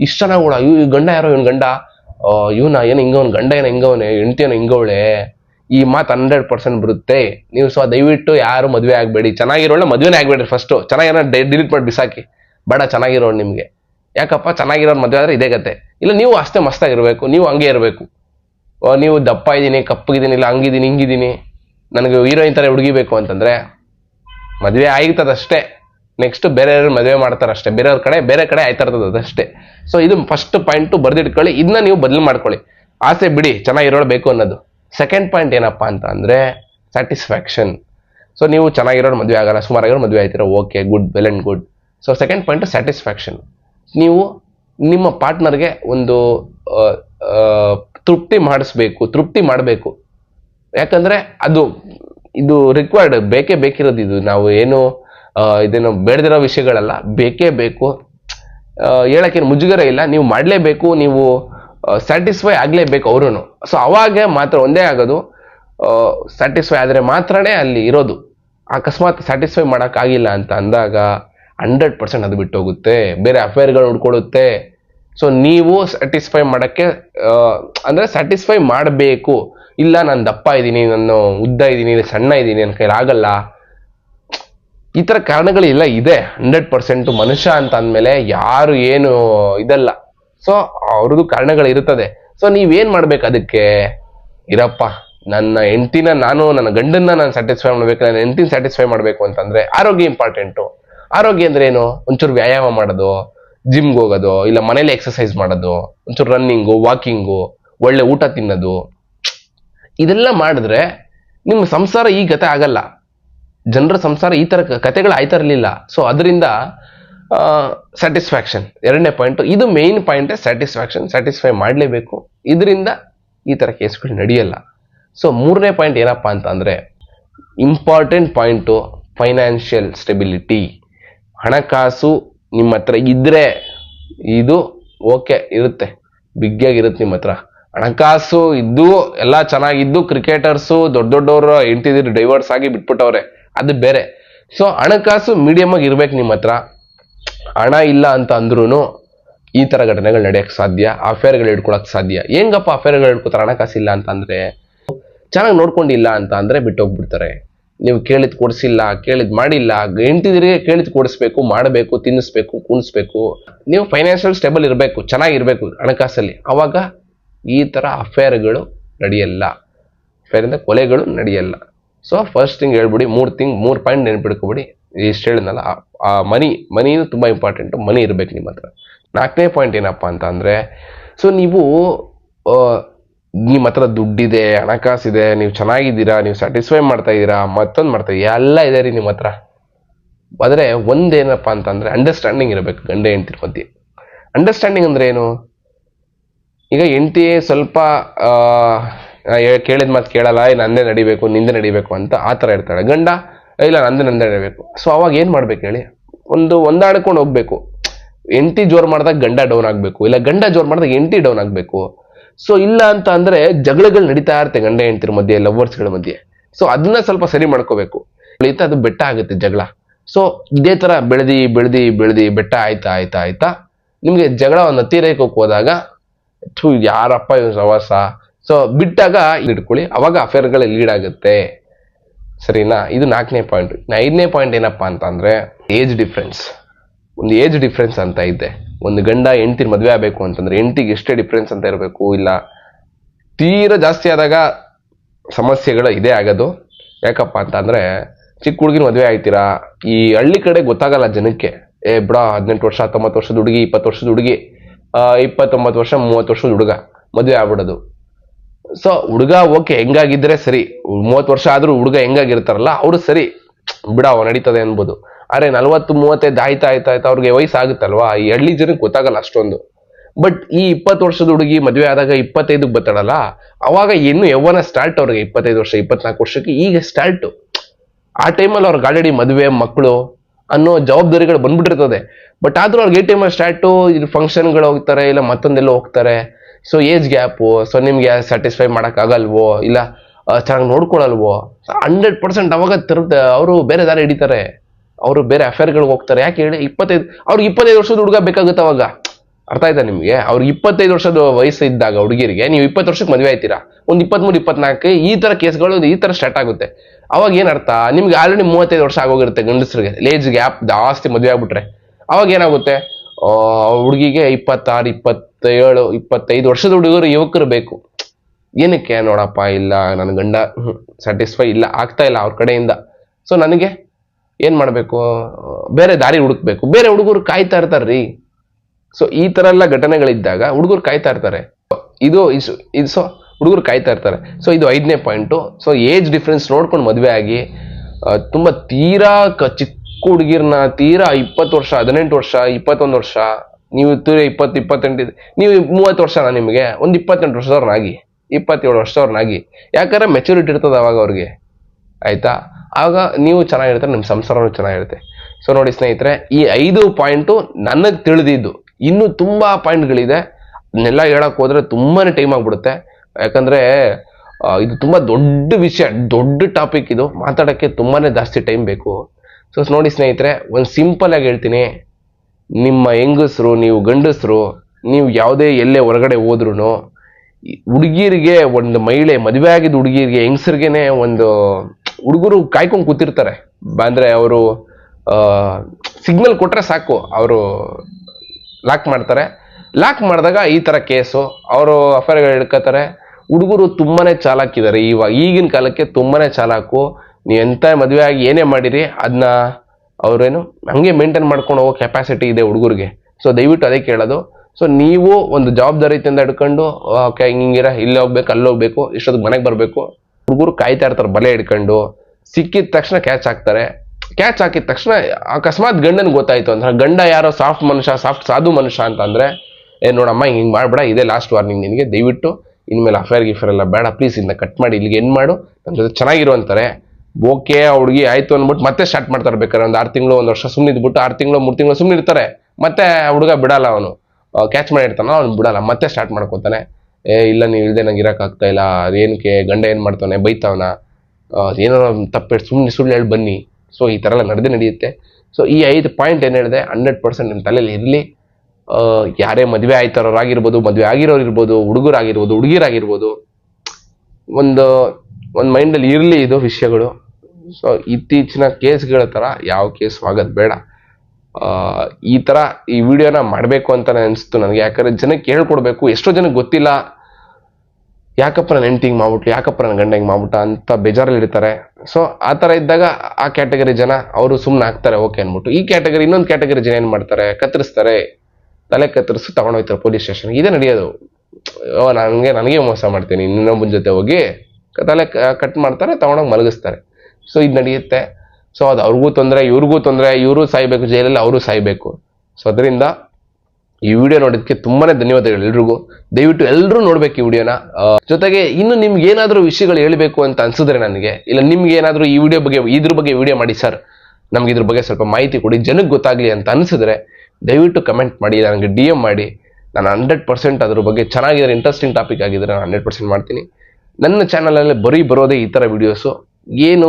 ಇಷ್ಟು ಚೆನ್ನಾಗಿ ಇವ್ ಇವ್ ಗಂಡ ಯಾರೋ, ಇವ್ನ ಗಂಡ? ಇವನ, ಏನು ಹಿಂಗವನ್ ಗಂಡ, ಏನೋ ಹಿಂಗವನೆ ಹೆಂಡತಿ ಏನೋ ಹಿಂಗವಳೆ ಈ ಮಾತು ಹಂಡ್ರೆಡ್ ಪರ್ಸೆಂಟ್ ಬರುತ್ತೆ. ನೀವು ಸೊ ದಯವಿಟ್ಟು ಯಾರು ಮದುವೆ ಆಗಬೇಡಿ. ಚೆನ್ನಾಗಿರೋಣ ಮದುವೆನೇ ಆಗಬೇಡಿ ಫಸ್ಟು ಚೆನ್ನಾಗಿರೋ ಡಿಲೀಟ್ ಮಾಡಿ ಬಿಸಾಕಿ. ಬೇಡ ಚೆನ್ನಾಗಿರೋಣ ನಿಮಗೆ. ಯಾಕಪ್ಪ? ಚೆನ್ನಾಗಿರೋರು ಮದುವೆ ಆದರೆ ಇದೇ ಗತೆ ಇಲ್ಲ, ನೀವು ಅಷ್ಟೇ ಮಸ್ತಾಗಿರಬೇಕು. ನೀವು ಹಂಗೆ ಇರಬೇಕು. ನೀವು ದಪ್ಪ ಇದ್ದೀನಿ ಕಪ್ಪಗಿದ್ದೀನಿ ಇಲ್ಲ ಹಂಗಿದ್ದೀನಿ, ಹಿಂಗಿದ್ದೀನಿ. ನನಗೆ ಹೀರೋಯಿನ್ ಥರ ಹುಡುಗಿ ಬೇಕು ಅಂತಂದರೆ ಮದುವೆ ಆಯ್ತದಷ್ಟೇ ನೆಕ್ಸ್ಟ್ ಬೇರೆಯವ್ರು ಮದುವೆ ಮಾಡ್ತಾರೆ ಅಷ್ಟೇ ಬೇರೆಯವ್ರ ಕಡೆ, ಬೇರೆ ಕಡೆ ಆಯ್ತಾ ಇರ್ತದೆ ಅದಷ್ಟೇ ಸೊ ಇದು ಫಸ್ಟ್ ಪಾಯಿಂಟು ಬರೆದಿಟ್ಕೊಳ್ಳಿ ಇದನ್ನ ನೀವು ಬದಲು ಮಾಡ್ಕೊಳ್ಳಿ. ಆಸೆ ಬಿಡಿ ಚೆನ್ನಾಗಿರೋಳು ಬೇಕು ಅನ್ನೋದು. ಸೆಕೆಂಡ್ ಪಾಯಿಂಟ್ ಏನಪ್ಪಾ ಅಂತ ಅಂದರೆ ಸ್ಯಾಟಿಸ್ಫ್ಯಾಕ್ಷನ್ ಸೊ ನೀವು ಚೆನ್ನಾಗಿರೋರು ಮದುವೆ ಆಗಲ್ಲ ಸುಮಾರಾಗಿರೋ ಮದುವೆ ಆಯ್ತೀರ okay good well and good so second point satisfaction ನೀವು ನಿಮ್ಮ ಪಾರ್ಟ್ನರ್ಗೆ ಒಂದು ತೃಪ್ತಿ ಮಾಡಿಸ್ಬೇಕು, ತೃಪ್ತಿ ಮಾಡಬೇಕು. ಯಾಕಂದರೆ ಅದು, ಇದು ರಿಕ್ವೈರ್ಡ್ ಬೇಕೇ ಬೇಕಿರೋದು ಇದು. ನಾವು ಏನು ಇದೇನೋ ಬೇಡದಿರೋ ವಿಷಯಗಳಲ್ಲ, ಬೇಕೇ ಬೇಕು. ಹೇಳಕ್ಕೇನು ಮುಜುಗರ ಇಲ್ಲ, ನೀವು ಮಾಡಲೇಬೇಕು, ನೀವು ಸ್ಯಾಟಿಸ್ಫೈ ಆಗಲೇಬೇಕು ಅವರು ಸೊ ಅವಾಗ ಮಾತ್ರ ಒಂದೇ ಆಗೋದು ಸ್ಯಾಟಿಸ್ಫೈ ಆದರೆ ಮಾತ್ರನೇ ಅಲ್ಲಿ ಇರೋದು. ಅಕಸ್ಮಾತ್ ಸ್ಯಾಟಿಸ್ಫೈ ಮಾಡೋಕ್ಕಾಗಿಲ್ಲ ಅಂತ ಅಂದಾಗ ಹಂಡ್ರೆಡ್ ಪರ್ಸೆಂಟ್ ಅದು ಬಿಟ್ಟು ಹೋಗುತ್ತೆ ಬೇರೆ ಅಫೇರ್ಗಳು ಹುಡ್ಕೊಳ್ಳುತ್ತೆ ಸೊ ನೀವು ಸ್ಯಾಟಿಸ್ಫೈ ಮಾಡೋಕ್ಕೆ ಅಂದರೆ ಸ್ಯಾಟಿಸ್ಫೈ ಮಾಡಬೇಕು. ಇಲ್ಲ, ನಾನು ದಪ್ಪ ಇದ್ದೀನಿ, ನಾನು ಉದ್ದ ಇದ್ದೀನಿ ಸಣ್ಣ ಇದ್ದೀನಿ ನನ್ನ ಕೈಲಿ ಆಗಲ್ಲ. ಈ ಥರ ಕಾರಣಗಳೆಲ್ಲ ಇದೆ ಹಂಡ್ರೆಡ್ ಪರ್ಸೆಂಟು ಮನುಷ್ಯ ಅಂತ ಅಂದಮೇಲೆ ಯಾರು ಏನು ಇದಲ್ಲ. ಸೊ ಅವ್ರದ್ದು ಕಾರಣಗಳು ಇರುತ್ತದೆ ಸೊ ನೀವೇನ್ ಮಾಡ್ಬೇಕು ಅದಕ್ಕೆ? ಇರಪ್ಪ, ನನ್ನ ಹೆಂಡತಿನ ನಾನು, ನನ್ನ ಗಂಡನ್ನ ನಾನು ಸ್ಯಾಟಿಸ್ಫೈ ಮಾಡ್ಬೇಕು, ನನ್ನ ಹೆಂಡತಿನ ಸ್ಯಾಟಿಸ್ಫೈ ಮಾಡ್ಬೇಕು ಅಂತಂದ್ರೆ ಆರೋಗ್ಯ ಇಂಪಾರ್ಟೆಂಟು ಆರೋಗ್ಯ ಅಂದ್ರೆ ಏನು? ಒಂಚೂರು ವ್ಯಾಯಾಮ ಮಾಡೋದು ಜಿಮ್ಗೆ ಹೋಗೋದು, ಇಲ್ಲ ಮನೇಲಿ ಎಕ್ಸಸೈಸ್ ಮಾಡೋದು, ಒಂಚೂರು ರನ್ನಿಂಗು ವಾಕಿಂಗು ಒಳ್ಳೆ ಊಟ ತಿನ್ನೋದು. ಇದೆಲ್ಲ ಮಾಡಿದ್ರೆ ನಿಮ್ಮ ಸಂಸಾರ ಈ ಕತೆ ಆಗಲ್ಲ. ಜನರ ಸಂಸಾರ ಈ ಕ- ಕತೆಗಳು ಆಯ್ತಾ ಇರಲಿಲ್ಲ. ಸೊ ಅದರಿಂದ ಸ್ಯಾಟಿಸ್ಫ್ಯಾಕ್ಷನ್ ಎರಡನೇ ಪಾಯಿಂಟು ಇದು ಮೇನ್ ಪಾಯಿಂಟ್ ಸ್ಯಾಟಿಸ್ಫ್ಯಾಕ್ಷನ್ ಸ್ಯಾಟಿಸ್ಫೈ ಮಾಡಲೇಬೇಕು. ಇದರಿಂದ ಈ ಥರ ಕೇಸ್ಗಳು ನಡೆಯಲ್ಲ. ಸೊ ಮೂರನೇ ಪಾಯಿಂಟ್ ಏನಪ್ಪ ಅಂತ ಅಂದ್ರೆ ಇಂಪಾರ್ಟೆಂಟ್ ಪಾಯಿಂಟು ಫೈನಾನ್ಷಿಯಲ್ ಸ್ಟೆಬಿಲಿಟಿ ಹಣಕಾಸು ನಿಮ್ಮ ಹತ್ರ ಇದ್ದರೆ ಇದು ಓಕೆ ಇರುತ್ತೆ. ಬಿಗ್ಗಿಯಾಗಿರುತ್ತೆ ನಿಮ್ಮ ಹತ್ರ. ಹಣಕಾಸು ಇದ್ದು ಎಲ್ಲ ಚೆನ್ನಾಗಿದ್ದು ಕ್ರಿಕೆಟರ್ಸು ದೊಡ್ಡ ದೊಡ್ಡವರು ಹೆಂಡ್ತಿದ್ರು ಡೈವರ್ಸ್ ಆಗಿ ಬಿಟ್ಬಿಟ್ಟವ್ರೆ, ಅದು ಬೇರೆ. ಸೊ ಹಣಕಾಸು ಮೀಡಿಯಮ್ ಆಗಿ ಇರ್ಬೇಕು ನಿಮ್ಮ ಹತ್ರ. ಹಣ ಇಲ್ಲ ಅಂತ ಅಂದ್ರೂ ಈ ತರ ಘಟನೆಗಳು ನಡೆಯಕ್ಕೆ ಸಾಧ್ಯ ಅಫೇರ್ಗಳು ಹಿಡ್ಕೊಳಕ್ ಸಾಧ್ಯ. ಹೆಂಗಪ್ಪ ಅಫೇರ್ಗಳು ಹಿಡ್ಕೊತಾರೆ, ಹಣಕಾಸು ಇಲ್ಲ ಅಂತ ಅಂದ್ರೆ? ಚೆನ್ನಾಗಿ ನೋಡ್ಕೊಂಡಿಲ್ಲ ಅಂತ ಅಂದ್ರೆ ಬಿಟ್ಟೋಗ್ಬಿಡ್ತಾರೆ ನೀವು ಕೇಳಿದ್ ಕೊಡಿಸಿಲ್ಲ, ಕೇಳಿದ್ ಮಾಡಿಲ್ಲ, ಹೆಂಡ್ತಿದ್ರಿಗೆ ಕೇಳಿದ್ ಕೊಡಿಸ್ಬೇಕು, ಮಾಡಬೇಕು ತಿನ್ನಿಸ್ಬೇಕು ಕುಣಿಸ್ಬೇಕು. ನೀವು ಫೈನಾನ್ಷಿಯಲ್ ಸ್ಟೇಬಲ್ ಇರಬೇಕು ಚೆನ್ನಾಗಿರ್ಬೇಕು ಹಣಕಾಸಲ್ಲಿ. ಅವಾಗ ಈ ತರ ಅಫೇರ್ಗಳು ನಡೆಯಲ್ಲ. ಅಫೇರಿಂದ ಕೊಲೆಗಳು ನಡೆಯಲ್ಲ. ಸೊ ಫಸ್ಟ್ ಥಿಂಗ್ ಹೇಳ್ಬಿಡಿ, ಮೂರು ತಿಂಗ್, ಮೂರು ಪಾಯಿಂಟ್ ನೆನ್ಪಿಡ್ಕೊಬಿಡಿ. ಇಷ್ಟು ಹೇಳಿದ್ನಲ್ಲ ಆ- ಮನಿ ಮನಿನೂ ತುಂಬ ಇಂಪಾರ್ಟೆಂಟು ಮನಿ ಇರಬೇಕು ನಿಮ್ಮ ಹತ್ರ. ನಾಲ್ಕನೇ ಪಾಯಿಂಟ್ ಏನಪ್ಪ ಅಂತ ಅಂದರೆ ಸೊ ನೀವು ನಿಮ್ಮ ಹತ್ರ ದುಡ್ಡಿದೆ ಹಣಕಾಸಿದೆ ನೀವು ಚೆನ್ನಾಗಿದ್ದೀರಾ ನೀವು ಸ್ಯಾಟಿಸ್ಫೈ ಮಾಡ್ತಾ ಇದ್ದೀರಾ ಮತ್ತೊಂದು ಮಾಡ್ತಾ ಇದ್ದೀರಾ ಎಲ್ಲ ಇದೆ ರೀ ನಿಮ್ಮ ಹತ್ರ. ಆದರೆ ಒಂದೇನಪ್ಪ ಅಂತಂದರೆ ಅಂಡರ್ಸ್ಟ್ಯಾಂಡಿಂಗ್ ಇರಬೇಕು ಗಂಡ ಹೆಂಡ್ತಿರ ಮಧ್ಯೆ. ಅಂಡರ್ಸ್ಟ್ಯಾಂಡಿಂಗ್ ಅಂದರೆ ಏನು? ಈಗ ಹೆಂಡತಿ ಸ್ವಲ್ಪ ಕೇಳಿದ ಮಾತು ಕೇಳಲ್ಲ ನಂದೇ ನಡಿಬೇಕು ನಿಂದೆ ನಡಿಬೇಕು ಅಂತ ಆ ಥರ ಇರ್ತಾಳೆ. ಗಂಡ "ಏ, ಇಲ್ಲ, ನಂದು ನಂದೇ ಹೇಳಬೇಕು ಸೊ ಅವಾಗ ಏನು ಮಾಡ್ಬೇಕು ಹೇಳಿ? ಒಂದು ಹೊಂದಾಡ್ಕೊಂಡು ಹೋಗ್ಬೇಕು. ಎಂಟಿ ಜೋರು ಮಾಡಿದಾಗ ಗಂಡ ಡೌನ್ ಆಗಬೇಕು, ಇಲ್ಲ ಗಂಡ ಜೋರು ಮಾಡಿದಾಗ ಎಂಟಿ ಡೌನ್ ಆಗಬೇಕು. ಸೊ ಇಲ್ಲ ಅಂತ ಅಂದರೆ ಜಗಳಗಳು ನಡೀತಾ ಇರುತ್ತೆ ಗಂಡ ಹೆಂಡ್ತಿರ ಮಧ್ಯೆ ಲವರ್ಸ್ಗಳ ಮಧ್ಯೆ. ಸೊ ಅದನ್ನ ಸ್ವಲ್ಪ ಸರಿ ಮಾಡ್ಕೋಬೇಕು. ಬೆಳೀತಾ ಅದು ಬೆಟ್ಟ ಆಗುತ್ತೆ ಜಗಳ. ಸೊ ಇದೇ ತರ ಬೆಳೆದಿ ಬೆಳೆದಿ ಬೆಳೆದಿ ಬೆಟ್ಟ ಆಯ್ತಾ ಆಯ್ತಾ ಆಯ್ತಾ ನಿಮಗೆ ಜಗಳ ಒಂದು ಅತಿರೇಕಕ್ಕೆ ಹೋದಾಗ, ಥೂ, ಯಾರಪ್ಪ ಇವ್ ಸವಾಸ? ಸೊ ಬಿಟ್ಟಾಗ ಇಟ್ಕೊಳ್ಳಿ ಅವಾಗ ಅಫೇರ್ಗಳಲ್ಲಿ ಲೀಡ್ ಆಗುತ್ತೆ. ಸರಿನಾ? ಇದು ನಾಲ್ಕನೇ ಪಾಯಿಂಟ್ ಐದನೇ ಪಾಯಿಂಟ್ ಏನಪ್ಪಾ ಅಂತ ಅಂದ್ರೆ ಏಜ್ ಡಿಫ್ರೆನ್ಸ್ ಒಂದು ಏಜ್ ಡಿಫ್ರೆನ್ಸ್ ಅಂತ ಇದೆ. ಒಂದು ಗಂಡ ಹೆಂಡ್ತಿನ ಮದುವೆ ಆಗಬೇಕು ಅಂತಂದ್ರೆ, ಹೆಂಡ್ತಿಗೆ ಎಷ್ಟೇ ಡಿಫ್ರೆನ್ಸ್ ಅಂತ ಇರಬೇಕು, ಇಲ್ಲ ತೀರ ಜಾಸ್ತಿ ಆದಾಗ ಸಮಸ್ಯೆಗಳು ಇದೇ ಆಗೋದು. ಯಾಕಪ್ಪ ಅಂತ ಅಂದ್ರೆ ಚಿಕ್ಕ ಹುಡುಗಿನ ಮದುವೆ ಆಯ್ತೀರಾ? ಈ ಹಳ್ಳಿ ಕಡೆ ಗೊತ್ತಾಗಲ್ಲ ಜನಕ್ಕೆ. ಏ ಬಿಡ ಹದಿನೆಂಟು ವರ್ಷ, ಹತ್ತೊಂಬತ್ತು ವರ್ಷದ ಹುಡುಗಿ, ಇಪ್ಪತ್ತು ವರ್ಷದ ಹುಡುಗಿ ಇಪ್ಪತ್ತೊಂಬತ್ತು ವರ್ಷ, ಮೂವತ್ತು ವರ್ಷದ ಹುಡುಗ ಮದುವೆ ಆಗ್ಬಿಡೋದು. ಸೊ ಹುಡುಗ ಓಕೆ ಹೆಂಗಾಗಿದ್ರೆ ಸರಿ. ಮೂವತ್ತು ವರ್ಷ ಆದ್ರೂ ಹುಡುಗ ಹೆಂಗಾಗಿರ್ತಾರಲ್ಲ, ಅವರು ಸರಿ. ಬಿಡ, ಅವ ನಡೀತದೆ ಅನ್ಬೋದು. ಆದ್ರೆ ನಲ್ವತ್ತು ಮೂವತ್ತೈದು ಆಯ್ತಾ ಆಯ್ತಾ ಆಯ್ತಾ, ಅವ್ರಿಗೆ ವಯಸ್ಸಾಗುತ್ತಲ್ವಾ? ಈ ಹಳ್ಳಿ ಜನಕ್ಕೆ ಗೊತ್ತಾಗಲ್ಲ ಅಷ್ಟೊಂದು. ಬಟ್ ಈ ಇಪ್ಪತ್ತು ವರ್ಷದ ಹುಡುಗಿ ಮದುವೆ ಆದಾಗ ಇಪ್ಪತ್ತೈದಕ್ಕೆ ಬರ್ತಾಳಲ್ಲ ಅವಾಗ ಇನ್ನು ಯೌವನ ಸ್ಟಾರ್ಟ್ ಅವ್ರಿಗೆ ಇಪ್ಪತ್ತೈದು ವರ್ಷ, ಇಪ್ಪತ್ನಾಲ್ಕು ವರ್ಷಕ್ಕೆ ಈಗ ಸ್ಟಾರ್ಟ್ ಆ ಟೈಮಲ್ಲಿ ಅವ್ರಿಗೆ ಆಲ್ರೆಡಿ ಮದುವೆ, ಮಕ್ಕಳು ಅನ್ನೋ ಜವಾಬ್ದಾರಿಗಳು ಬಂದ್ಬಿಟ್ಟಿರ್ತದೆ. ಬಟ್ ಆದ್ರೂ ಅವ್ರಿಗೆ ಈ ಟೈಮಲ್ಲಿ ಸ್ಟಾರ್ಟು ಇದು ಫಂಕ್ಷನ್ಗಳು ಹೋಗ್ತಾರೆ, ಇಲ್ಲ ಮತ್ತೊಂದೆಲ್ಲ ಹೋಗ್ತಾರೆ. ಸೊ ಏಜ್ ಗ್ಯಾಪು ಸೊ ನಿಮ್ಗೆ ಸ್ಯಾಟಿಸ್ಫೈ ಮಾಡೋಕ್ಕಾಗಲ್ವೋ, ಇಲ್ಲ ಚೆನ್ನಾಗಿ ನೋಡ್ಕೊಳಲ್ವೋ ಹಂಡ್ರೆಡ್ ಪರ್ಸೆಂಟ್ ಅವಾಗ ತರದ ಅವರು ಬೇರೆ ದಾರಿ ಹಿಡಿತಾರೆ. ಅವರು ಬೇರೆ ಅಫೇರ್ಗಳಿಗೆ ಹೋಗ್ತಾರೆ. ಯಾಕೆ ಹೇಳಿ, ಇಪ್ಪತ್ತೈದು, ಅವ್ರಿಗೆ ಇಪ್ಪತ್ತೈದು ವರ್ಷದ ಹುಡುಗ ಬೇಕಾಗುತ್ತೆ ಅವಾಗ. ಅರ್ಥ ಆಯ್ತಾ ನಿಮಗೆ? ಅವ್ರಿಗೆ ಇಪ್ಪತ್ತೈದು ವರ್ಷದ ವಯಸ್ಸು ಇದ್ದಾಗ ಹುಡುಗಿರಿಗೆ, ನೀವು ಇಪ್ಪತ್ತು ವರ್ಷಕ್ಕೆ ಮದುವೆ ಆಯ್ತೀರಾ? ಒಂದು ಇಪ್ಪತ್ಮೂರು, ಇಪ್ಪತ್ನಾಲ್ಕು, ಈ ಥರ ಕೇಸ್ಗಳು ಈ ಥರ ಸ್ಟಾರ್ಟ್ ಆಗುತ್ತೆ. ಅವಾಗ ಏನು ಅರ್ಥ? ನಿಮ್ಗೆ ಆಲ್ರೆಡಿ ಮೂವತ್ತೈದು ವರ್ಷ ಆಗೋಗಿರುತ್ತೆ ಗಂಡಸರಿಗೆ. ಏಜ್ ಗ್ಯಾಪ್ ಜಾಸ್ತಿ ಮದುವೆ ಆಗ್ಬಿಟ್ರೆ. ಅವಾಗ ಏನಾಗುತ್ತೆ? ಹುಡುಗಿಗೆ ಇಪ್ಪತ್ತಾರು, ಇಪ್ಪತ್ತೇಳು, ಇಪ್ಪತ್ತೈದು ವರ್ಷದ ಹುಡುಗರು ಯುವಕರು ಬೇಕು. ಏನಕ್ಕೆ ನೋಡಪ್ಪ, ಇಲ್ಲ ನನ್ನ ಗಂಡ ಸ್ಯಾಟಿಸ್ಫೈ ಇಲ್ಲ, ಆಗ್ತಾ ಇಲ್ಲ ಅವ್ರ ಕಡೆಯಿಂದ. ಸೊ ನನಗೆ ಏನು ಮಾಡಬೇಕು? ಬೇರೆ ದಾರಿ ಹುಡುಕ್ಬೇಕು. ಬೇರೆ ಹುಡುಗರು ಕಾಯ್ತಾ ಇರ್ತಾರ್ರಿ. ಸೊ ಈ ಥರ ಎಲ್ಲ ಘಟನೆಗಳಿದ್ದಾಗ ಹುಡುಗರು ಕಾಯ್ತಾ ಇರ್ತಾರೆ. ಇದು ಇದು ಸೊ ಹುಡುಗರು ಕಾಯ್ತಾ ಇರ್ತಾರೆ. ಸೊ ಇದು ಐದನೇ ಪಾಯಿಂಟು ಸೊ ಏಜ್ ಡಿಫ್ರೆನ್ಸ್ ನೋಡ್ಕೊಂಡು ಮದುವೆ ಆಗಿ ತುಂಬ ತೀರಾ ಕ ಚಿಕ್ಕ ಹುಡುಗಿರ್ನ ತೀರಾ ಇಪ್ಪತ್ತು ವರ್ಷ, ಹದಿನೆಂಟು ವರ್ಷ, ಇಪ್ಪತ್ತೊಂದು ವರ್ಷ, ನೀವು ತೀರಾ ಇಪ್ಪತ್ತು, ಇಪ್ಪತ್ತೆಂಟು ನೀವು ಮೂವತ್ತು ವರ್ಷನ ನಿಮಗೆ, ಒಂದು ಇಪ್ಪತ್ತೆಂಟು ವರ್ಷದವ್ರನ್ನಾಗಿ, ಇಪ್ಪತ್ತೇಳು ವರ್ಷದವ್ರನ್ನಾಗಿ, ಯಾಕಂದ್ರೆ ಮೆಚುರಿಟಿ ಇರ್ತದೆ ಅವಾಗ ಅವ್ರಿಗೆ, ಆಯಿತಾ? ಆಗ ನೀವು ಚೆನ್ನಾಗಿರ್ತಾರೆ, ನಿಮ್ಮ ಸಂಸಾರನೂ ಚೆನ್ನಾಗಿರುತ್ತೆ. ಸೊ ನೋಡಿ ಸ್ನೇಹಿತರೆ, ಈ ಐದು ಪಾಯಿಂಟು ನನಗೆ ತಿಳಿದಿದ್ದು. ಇನ್ನೂ ತುಂಬ ಪಾಯಿಂಟ್ಗಳಿದೆ. ಅದನ್ನೆಲ್ಲ ಹೇಳಕ್ಕೆ ಹೋದರೆ ತುಂಬಾ ಟೈಮ್ ಆಗಿಬಿಡುತ್ತೆ. ಯಾಕಂದರೆ ಇದು ತುಂಬ ದೊಡ್ಡ ವಿಷಯ, ದೊಡ್ಡ ಟಾಪಿಕ್ ಇದು. ಮಾತಾಡೋಕ್ಕೆ ತುಂಬಾ ಜಾಸ್ತಿ ಟೈಮ್ ಬೇಕು. ಸೊ ನೋಡಿ ಸ್ನೇಹಿತರೆ, ಒಂದು ಸಿಂಪಲ್ ಆಗಿ ಹೇಳ್ತೀನಿ. ನಿಮ್ಮ ಹೆಂಗಸರು, ನೀವು ಗಂಡಸರು, ನೀವು ಯಾವುದೇ ಎಲ್ಲೇ ಹೊರಗಡೆ ಹೋದ್ರೂ ಹುಡುಗಿರಿಗೆ ಒಂದು ಮಹಿಳೆ, ಮದುವೆ ಆಗಿದ್ದ ಹುಡುಗಿರಿಗೆ, ಹೆಂಗಸರಿಗೆನೆ ಒಂದು ಹುಡುಗರು ಕಾಯ್ಕೊಂಡು ಕೂತಿರ್ತಾರೆ. ಅಂದರೆ ಅವರು ಸಿಗ್ನಲ್ ಕೊಟ್ಟರೆ ಸಾಕು, ಅವರು ಲಾಕ್ ಮಾಡ್ತಾರೆ. ಲಾಕ್ ಮಾಡಿದಾಗ ಈ ಥರ ಕೇಸು, ಅವರು ಅಫೇರ್ಗಳು ಹಿಡ್ಕೋತಾರೆ. ಹುಡುಗರು ತುಂಬಾ ಚಾಲಾಕಿದ್ದಾರೆ ಇವಾಗ ಈಗಿನ ಕಾಲಕ್ಕೆ ತುಂಬಾ ಚಾಲಾಕು. ನೀವು ಎಂಥ ಮದುವೆ ಆಗಿ ಏನೇ ಮಾಡಿರಿ ಅದನ್ನ ಅವರೇನು ಹಂಗೆ ಮೇಂಟೈನ್ ಮಾಡ್ಕೊಂಡು ಹೋಗೋ ಕೆಪಾಸಿಟಿ ಇದೆ ಹುಡುಗರಿಗೆ. ಸೊ ದಯವಿಟ್ಟು ಅದೇ ಕೇಳೋದು. ಸೊ ನೀವು ಒಂದು ಜವಾಬ್ದಾರಿಯಿಂದ ಹಿಡ್ಕೊಂಡು, ಓಕೆ ಹಿಂಗಿರ ಇಲ್ಲಿ ಹೋಗ್ಬೇಕು, ಅಲ್ಲಿ ಹೋಗ್ಬೇಕು, ಇಷ್ಟೊತ್ತಿಗೆ ಮನೆಗೆ ಬರಬೇಕು. ಹುಡುಗರು ಕಾಯ್ತಾ ಇರ್ತಾರೆ ಬಲೆ ಹಿಡ್ಕೊಂಡು. ಸಿಕ್ಕಿದ ತಕ್ಷಣ ಕ್ಯಾಚ್ ಹಾಕ್ತಾರೆ. ಕ್ಯಾಚ್ ಹಾಕಿದ ತಕ್ಷಣ ಅಕಸ್ಮಾತ್ ಗಂಡನ್ ಗೊತ್ತಾಯ್ತು ಅಂದ್ರೆ, ಗಂಡ ಯಾರೋ ಸಾಫ್ಟ್ ಮನುಷ್ಯ ಸಾಫ್ಟ್ ಸಾಧು ಮನುಷ್ಯ ಅಂತಂದರೆ, ಏ, ನೋಡಮ್ಮ, ಹಿಂಗೆ ಮಾಡಬೇಡ, ಇದೇ ಲಾಸ್ಟ್ ವಾರ್ನಿಂಗ್ ನಿನಗೆ. ದಯವಿಟ್ಟು ಇನ್ಮೇಲೆ ಅಫೇರ್ ಗಿಫೇರ್ ಎಲ್ಲ ಬೇಡ. ಪ್ಲೀಸ್ ಇಂದ ಕಟ್ ಮಾಡಿ, ಇಲ್ಲಿಗೆ ಏನು ಮಾಡು. ನನ್ನ ಜೊತೆ ಚೆನ್ನಾಗಿರು ಅಂತಾರೆ. ಓಕೆ ಹುಡುಗಿ ಆಯ್ತು ಅಂದ್ಬಿಟ್ಟು ಮತ್ತೆ ಸ್ಟಾರ್ಟ್ ಮಾಡ್ತಾರೆ ಬೇಕಾದ್ರೆ. ಒಂದು ಆರು ತಿಂಗಳು, ಒಂದು ವರ್ಷ ಸುಮ್ಮನೆ ಇದ್ಬಿಟ್ಟು ಆರು ತಿಂಗಳು, ಮೂರು ತಿಂಗಳು ಸುಮ್ಮನೆ ಇರ್ತಾರೆ. ಮತ್ತೆ ಹುಡುಗ ಬಿಡಲ್ಲ ಅವನು. ಕ್ಯಾಚ್ ಮಾಡಿರ್ತಾನ ಅವ್ನು ಬಿಡಲ್ಲ. ಮತ್ತೆ ಸ್ಟಾರ್ಟ್ ಮಾಡ್ಕೋತಾನೆ. ಏ, ಇಲ್ಲ, ನೀವು ಇಳ್ದೆ ನಂಗೆ ಇರೋಕ್ಕಾಗ್ತಾ ಇಲ್ಲ. ಅದೇನಕ್ಕೆ? ಗಂಡ ಏನು ಮಾಡ್ತಾನೆ? ಬೈತಾವನ? ಏನೋ ತಪ್ಪು ಸುಮ್ಮನೆ ಸುಳ್ಳು ಹೇಳಿ ಬನ್ನಿ. ಸೊ ಈ ಥರ ಎಲ್ಲ ನಡೆದೇ ನಡೆಯುತ್ತೆ. ಸೊ ಈ ಐದು ಪಾಯಿಂಟ್ ಏನು ಹೇಳಿದೆ? ಹಂಡ್ರೆಡ್ ಪರ್ಸೆಂಟ್ ನಿಮ್ಮ ತಲೆಯಲ್ಲಿ ಇರಲಿ. ಯಾರೇ ಮದುವೆ ಆಯ್ತಾರೋರಾಗಿರ್ಬೋದು ಮದುವೆ ಆಗಿರೋರು ಇರ್ಬೋದು ಹುಡುಗರಾಗಿರ್ಬೋದು, ಹುಡುಗಿರಾಗಿರ್ಬೋದು. ಒಂದು ಒಂದು ಮೈಂಡಲ್ಲಿ ಇರಲಿ ಇದು ವಿಷಯಗಳು. ಸೊ ಇತ್ತೀಚಿನ ಕೇಸ್ಗಳ ಥರ ಯಾವ ಕೇಸ್ ಆಗೋದು ಬೇಡ. ಈ ಥರ ಈ ವಿಡಿಯೋನ ಮಾಡಬೇಕು ಅಂತ ಅನಿಸ್ತು ನನಗೆ. ಯಾಕಂದರೆ ಜನಕ್ಕೆ ಹೇಳ್ಕೊಡ್ಬೇಕು. ಎಷ್ಟೋ ಜನಕ್ಕೆ ಗೊತ್ತಿಲ್ಲ. ಯಾಕಪ್ಪ ನಾನು ಹೆಂಡ್ತಿ ಮಾಡ್ಬಿಟ್ಲು? ಯಾಕಪ್ಪ ನನ್ನ ಗಂಡ ಹಿಂಗೆ ಮಾಡ್ಬಿಟ್ಟ? ಅಂತ ಬೇಜಾರಲ್ಲಿ ಇರ್ತಾರೆ. ಸೊ ಆ ಥರ ಇದ್ದಾಗ ಆ ಕ್ಯಾಟಗರಿ ಜನ ಅವರು ಸುಮ್ಮನೆ ಹಾಕ್ತಾರೆ, ಓಕೆ ಅಂದ್ಬಿಟ್ಟು ಈ ಕ್ಯಾಟಗರಿ, ಇನ್ನೊಂದು ಕ್ಯಾಟಗರಿ ಜನ ಏನು ಮಾಡ್ತಾರೆ? ಕತ್ತರಿಸ್ತಾರೆ. ತಲೆ ಕತ್ತರಿಸಿ ತಗೊಂಡೋಗ್ತಾರೆ ಪೊಲೀಸ್ ಸ್ಟೇಷನ್ ಇದೇ ನಡೆಯೋದು. ಓ, ನನಗೆ ನನಗೆ ಮೋಸ ಮಾಡ್ತೀನಿ. ಇನ್ನೊಬ್ಬನ ಜೊತೆ ಹೋಗಿ ತಲೆ ಕಟ್ ಮಾಡ್ತಾರೆ, ತಗೊಂಡೋಗಿ ಮಲಗಿಸ್ತಾರೆ. ಸೊ ಇದು ನಡೆಯುತ್ತೆ. ಸೊ ಅದು ಅವ್ರಿಗೂ ತೊಂದರೆ, ಇವ್ರಿಗೂ ತೊಂದರೆ, ಇವರು ಸಾಯ್ಬೇಕು, ಜೈಲಲ್ಲಿ ಅವರು ಸಾಯ್ಬೇಕು. ಸೊ ಅದರಿಂದ ಈ ವಿಡಿಯೋ ನೋಡಿದ್ದಕ್ಕೆ ತುಂಬಾನೇ ಧನ್ಯವಾದಗಳು ಎಲ್ರಿಗೂ. ದಯವಿಟ್ಟು ಎಲ್ಲರೂ ನೋಡ್ಬೇಕು ಈ ವಿಡಿಯೋನ. ಜೊತೆಗೆ ಇನ್ನು ನಿಮ್ಗೆ ಏನಾದರೂ ವಿಷಯಗಳು ಹೇಳಬೇಕು ಅಂತ ಅನ್ಸಿದ್ರೆ ನನಗೆ, ಇಲ್ಲ ನಿಮ್ಗೆ ಏನಾದರೂ ಈ ವಿಡಿಯೋ ಬಗ್ಗೆ, ಇದ್ರ ಬಗ್ಗೆ ವಿಡಿಯೋ ಮಾಡಿ ಸರ್, ನಮ್ಗೆ ಇದ್ರ ಬಗ್ಗೆ ಸ್ವಲ್ಪ ಮಾಹಿತಿ ಕೊಡಿ. ಜನಕ್ಕೆ ಗೊತ್ತಾಗ್ಲಿ ಅಂತ ಅನ್ಸಿದ್ರೆ ದಯವಿಟ್ಟು ಕಮೆಂಟ್ ಮಾಡಿ, ನನಗೆ ಡಿ ಮಾಡಿ. ನಾನು ಹಂಡ್ರೆಡ್ ಪರ್ಸೆಂಟ್ ಅದ್ರ ಬಗ್ಗೆ ಚೆನ್ನಾಗಿದ್ರೆ ಇಂಟ್ರೆಸ್ಟಿಂಗ್ ಟಾಪಿಕ್ ಆಗಿದ್ರೆ ನಾನು ಹಂಡ್ರೆಡ್ ಪರ್ಸೆಂಟ್ ಮಾಡ್ತೀನಿ. ನನ್ನ ಚಾನಲಲ್ಲಿ ಬರೀ ಬರೋದೇ ಈ ಥರ ವಿಡಿಯೋಸು ಏನು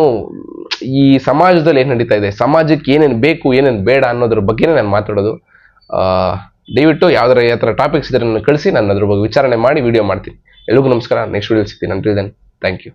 ಈ ಸಮಾಜದಲ್ಲಿ ಏನು ನಡೀತಾ ಇದೆ? ಸಮಾಜಕ್ಕೆ ಏನೇನು ಬೇಕು, ಏನೇನು ಬೇಡ ಅನ್ನೋದ್ರ ಬಗ್ಗೆನೇ ನಾನು ಮಾತಾಡೋದು. ದಯವಿಟ್ಟು ಯಾವ್ದಾರ ಯಾವ ಥರ ಟಾಪಿಕ್ಸ್ ಇದ್ರೆ ಕಳಿಸಿ, ನಾನು ಅದ್ರ ಬಗ್ಗೆ ವಿಚಾರಣೆ ಮಾಡಿ ವಿಡಿಯೋ ಮಾಡ್ತೀನಿ. ಎಲ್ರಿಗೂ ನಮಸ್ಕಾರ. ನೆಕ್ಸ್ಟ್ ವಿಡಿಯೋ ಸಿಗ್ತೀನಿ. Until then thank you